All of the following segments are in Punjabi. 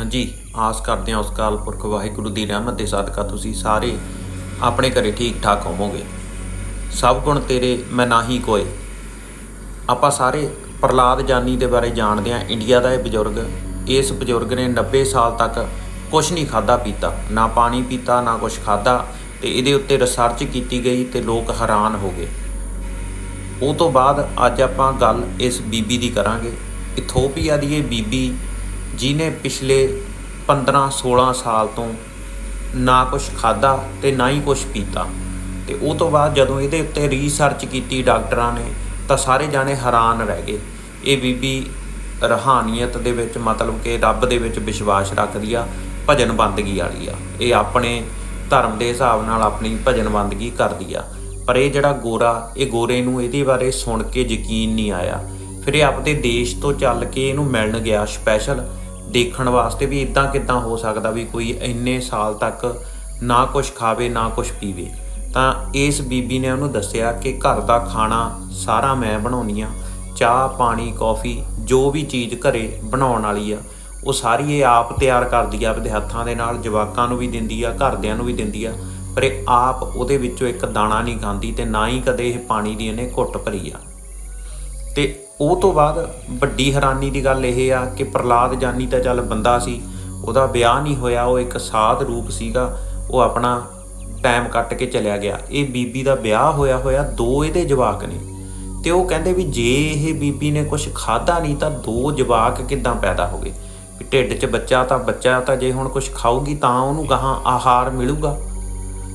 ਹਾਂਜੀ, ਆਸ ਕਰਦੇ ਹਾਂ ਉਸ ਕਾਲ ਪੁਰਖ ਵਾਹਿਗੁਰੂ ਦੀ ਰਹਿਮਤ ਦੇ ਸਦਕਾ ਤੁਸੀਂ ਸਾਰੇ ਆਪਣੇ ਘਰੇ ਠੀਕ ਠਾਕ ਹੋਵੋਗੇ। ਸਭ ਗੁਣ ਤੇਰੇ, ਮੈਂ ਨਾਹੀ ਕੋਏ। ਆਪਾਂ ਸਾਰੇ ਪ੍ਰਲਾਦ ਜਾਨੀ ਦੇ ਬਾਰੇ ਜਾਣਦੇ ਹਾਂ। ਇੰਡੀਆ ਦਾ ਇਹ ਬਜ਼ੁਰਗ, ਇਸ ਬਜ਼ੁਰਗ ਨੇ 90 ਸਾਲ ਤੱਕ ਕੁਝ ਨਹੀਂ ਖਾਦਾ ਪੀਤਾ। ਨਾ ਪਾਣੀ ਪੀਤਾ, ਨਾ ਕੁਝ ਖਾਦਾ ਤੇ ਇਹਦੇ ਉੱਤੇ ਰਿਸਰਚ ਕੀਤੀ ਗਈ ਤੇ ਲੋਕ ਹੈਰਾਨ ਹੋ ਗਏ। ਉਹ ਤੋਂ ਬਾਅਦ ਅੱਜ ਆਪਾਂ ਗੱਲ ਇਸ ਬੀਬੀ ਦੀ ਕਰਾਂਗੇ। ਇਥੋਪੀਆ ਦੀ ਇਹ ਬੀਬੀ ਜਿਨੇ ਪਿਛਲੇ 15-16 ਸਾਲ ਤੋਂ ਨਾ ਕੁਝ ਖਾਦਾ ਤੇ ਨਾ ਹੀ ਕੁਝ ਪੀਤਾ। ਤੇ ਉਹ ਤੋਂ ਬਾਅਦ ਜਦੋਂ ਇਹਦੇ ਉੱਤੇ ਰਿਸਰਚ ਕੀਤੀ ਡਾਕਟਰਾਂ ਨੇ, ਤਾਂ ਸਾਰੇ ਜਾਣੇ ਹੈਰਾਨ ਰਹਿ ਗਏ। ਇਹ ਬੀਬੀ ਰਹਾਨੀਅਤ ਦੇ ਵਿੱਚ ਮਤਲਬ ਕਿ ਰੱਬ ਦੇ ਵਿੱਚ ਵਿਸ਼ਵਾਸ ਰੱਖਦੀ ਆ, ਭਜਨ ਬੰਦਗੀ ਵਾਲੀ ਆ। ਇਹ ਆਪਣੇ ਧਰਮ ਦੇ ਹਿਸਾਬ ਨਾਲ ਆਪਣੀ ਭਜਨ ਬੰਦਗੀ ਕਰਦੀ ਆ। ਪਰ ਇਹ ਜਿਹੜਾ ਗੋਰਾ, ਇਹ ਗੋਰੇ ਨੂੰ ਇਹਦੇ ਬਾਰੇ ਸੁਣ ਕੇ ਯਕੀਨ ਨਹੀਂ ਆਇਆ। ਫਿਰ ਇਹ ਆਪਦੇ ਦੇਸ਼ ਤੋਂ ਚੱਲ ਕੇ ਇਹਨੂੰ ਮਿਲਣ ਗਿਆ ਸਪੈਸ਼ਲ ਦੇਖਣ ਵਾਸਤੇ ਵੀ ਇਦਾਂ ਕਿਦਾਂ ਹੋ ਸਕਦਾ ਵੀ ਕੋਈ ਇੰਨੇ ਸਾਲ ਤੱਕ ਨਾ ਕੁਝ ਖਾਵੇ, ਨਾ ਕੁਝ ਪੀਵੇ। ਤਾਂ ਇਸ ਬੀਬੀ ਨੇ ਉਹਨੂੰ ਦੱਸਿਆ ਕਿ ਘਰ ਦਾ ਖਾਣਾ ਸਾਰਾ ਮੈਂ ਬਣਾਉਣੀ ਆ। ਚਾਹ, ਪਾਣੀ, ਕੌਫੀ, ਜੋ ਵੀ ਚੀਜ਼ ਘਰੇ ਬਣਾਉਣ ਵਾਲੀ ਆ, ਉਹ ਸਾਰੀ ਇਹ ਆਪ ਤਿਆਰ ਕਰਦੀ ਆ, ਆਪਦੇ ਹੱਥਾਂ ਦੇ ਨਾਲ ਜਵਾਕਾਂ ਨੂੰ ਵੀ ਦਿੰਦੀ ਆ, ਘਰਦਿਆਂ ਨੂੰ ਵੀ ਦਿੰਦੀ ਆ, ਪਰ ਇਹ ਆਪ ਉਹਦੇ ਵਿੱਚੋਂ ਇੱਕ ਦਾਣਾ ਨਹੀਂ ਖਾਂਦੀ ਤੇ ਨਾ ਹੀ ਕਦੇ ਇਹ ਪਾਣੀ ਦੀ ਇਹਨੇ ਘੁੱਟ ਭਰੀ ਆ। ਤੇ ਉਹ ਤੋਂ ਬਾਅਦ ਵੱਡੀ ਹੈਰਾਨੀ ਦੀ ਗੱਲ ਇਹ ਆ ਕਿ ਪ੍ਰਲਾਦ ਜਾਨੀ ਤਾਂ ਚੱਲ ਬੰਦਾ ਸੀ, ਉਹਦਾ ਵਿਆਹ ਨਹੀਂ ਹੋਇਆ, ਉਹ ਇੱਕ ਸਾਧ ਰੂਪ ਸੀਗਾ, ਉਹ ਆਪਣਾ ਟਾਈਮ ਕੱਟ ਕੇ ਚਲਿਆ ਗਿਆ। ਇਹ ਬੀਬੀ ਦਾ ਵਿਆਹ ਹੋਇਆ ਹੋਇਆ ਦੋ ਇਹਦੇ ਜਵਾਕ ਨੇ। ਤੇ ਉਹ ਕਹਿੰਦੇ ਵੀ ਜੇ ਇਹ ਬੀਬੀ ਨੇ ਕੁਝ ਖਾਦਾ ਨਹੀਂ ਤਾਂ ਦੋ ਜਵਾਕ ਕਿੱਦਾਂ ਪੈਦਾ ਹੋ ਗਏ? ਵੀ ਢਿੱਡ 'ਚ ਬੱਚਾ ਤਾਂ ਬੱਚਾ ਤਾਂ ਜੇ ਹੁਣ ਕੁਝ ਖਾਊਗੀ ਤਾਂ ਉਹਨੂੰ ਗਾਹਾਂ ਆਹਾਰ ਮਿਲੂਗਾ।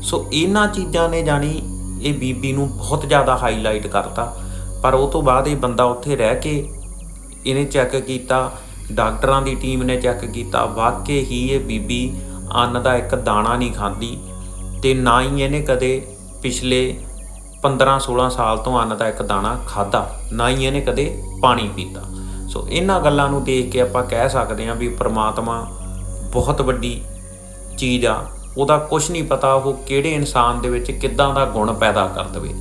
ਸੋ ਇਹਨਾਂ ਚੀਜ਼ਾਂ ਨੇ ਜਾਣੀ ਇਹ ਬੀਬੀ ਨੂੰ ਬਹੁਤ ਜ਼ਿਆਦਾ ਹਾਈਲਾਈਟ ਕਰਤਾ। ਪਰ ਉਹ ਤੋਂ ਬਾਅਦ ਇਹ ਬੰਦਾ ਉੱਥੇ ਰਹਿ ਕੇ ਇਹਨੇ ਚੈੱਕ ਕੀਤਾ, ਡਾਕਟਰਾਂ ਦੀ ਟੀਮ ਨੇ ਚੈੱਕ ਕੀਤਾ, ਵਾਕਈ ਹੀ ਇਹ ਬੀਬੀ ਅੰਨ ਦਾ ਇੱਕ ਦਾਣਾ ਨਹੀਂ ਖਾਂਦੀ ਤੇ ਨਾ ਹੀ ਇਹਨੇ ਕਦੇ ਪਿਛਲੇ 15-16 ਸਾਲ ਤੋਂ ਅੰਨ ਦਾ ਇੱਕ ਦਾਣਾ ਖਾਦਾ ਨਾ ਹੀ ਇਹਨੇ ਕਦੇ ਪਾਣੀ ਪੀਤਾ। ਸੋ ਇਹਨਾਂ ਗੱਲਾਂ ਨੂੰ ਦੇਖ ਕੇ ਆਪਾਂ ਕਹਿ ਸਕਦੇ ਹਾਂ ਵੀ ਪ੍ਰਮਾਤਮਾ ਬਹੁਤ ਵੱਡੀ ਚੀਜ਼ ਆ, ਉਹਦਾ ਕੁਝ ਨਹੀਂ ਪਤਾ ਉਹ ਕਿਹੜੇ ਇਨਸਾਨ ਦੇ ਵਿੱਚ ਕਿੱਦਾਂ ਦਾ ਗੁਣ ਪੈਦਾ ਕਰ ਦੇਵੇ।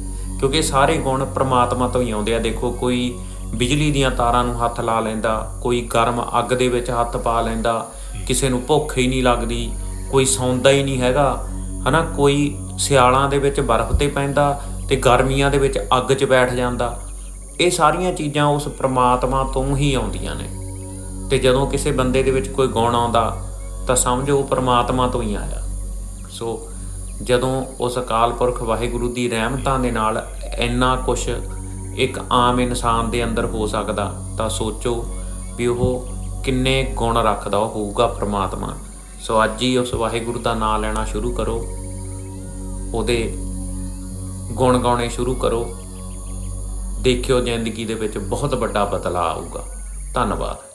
ਕਿਉਂਕਿ ਸਾਰੇ ਗੁਣ ਪ੍ਰਮਾਤਮਾ ਤੋਂ ਹੀ ਆਉਂਦੇ ਆ। ਦੇਖੋ, ਕੋਈ ਬਿਜਲੀ ਦੀਆਂ ਤਾਰਾਂ ਨੂੰ ਹੱਥ ਲਾ ਲੈਂਦਾ, ਕੋਈ ਗਰਮ ਅੱਗ ਦੇ ਵਿੱਚ ਹੱਥ ਪਾ ਲੈਂਦਾ, ਕਿਸੇ ਨੂੰ ਭੁੱਖ ਹੀ ਨਹੀਂ ਲੱਗਦੀ, ਕੋਈ ਸੌਂਦਾ ਹੀ ਨਹੀਂ ਹੈਗਾ, ਹਨਾ? ਕੋਈ ਸਿਆਲਾਂ ਦੇ ਵਿੱਚ ਬਰਫ਼ ਤੇ ਪੈਂਦਾ ਤੇ ਗਰਮੀਆਂ ਦੇ ਵਿੱਚ ਅੱਗ 'ਚ ਬੈਠ ਜਾਂਦਾ। ਇਹ ਸਾਰੀਆਂ ਚੀਜ਼ਾਂ ਉਸ ਪ੍ਰਮਾਤਮਾ ਤੋਂ ਹੀ ਆਉਂਦੀਆਂ ਨੇ। ਤੇ ਜਦੋਂ ਕਿਸੇ ਬੰਦੇ ਦੇ ਵਿੱਚ ਕੋਈ ਗੁਣ ਆਉਂਦਾ, ਤਾਂ ਸਮਝੋ ਉਹ ਪ੍ਰਮਾਤਮਾ ਤੋਂ ਹੀ ਆਇਆ। ਸੋ ਜਦੋਂ ਉਸ ਅਕਾਲ ਪੁਰਖ ਵਾਹਿਗੁਰੂ ਦੀ ਰਹਿਮਤਾਂ ਦੇ ਨਾਲ ਇੰਨਾ ਕੁਝ ਇੱਕ ਆਮ ਇਨਸਾਨ ਦੇ ਅੰਦਰ ਹੋ ਸਕਦਾ, ਤਾਂ ਸੋਚੋ ਵੀ ਉਹ ਕਿੰਨੇ ਗੁਣ ਰੱਖਦਾ ਉਹ ਹੋਊਗਾ ਪ੍ਰਮਾਤਮਾ। ਸੋ ਅੱਜ ਹੀ ਉਸ ਵਾਹਿਗੁਰੂ ਦਾ ਨਾਮ ਲੈਣਾ ਸ਼ੁਰੂ ਕਰੋ। ਉਹਦੇ ਗੁਣ ਗਾਉਣੇ ਸ਼ੁਰੂ ਕਰੋ। ਦੇਖਿਓ ਜ਼ਿੰਦਗੀ ਦੇ ਵਿੱਚ ਬਹੁਤ ਵੱਡਾ ਬਦਲਾਅ ਆਊਗਾ। ਧੰਨਵਾਦ।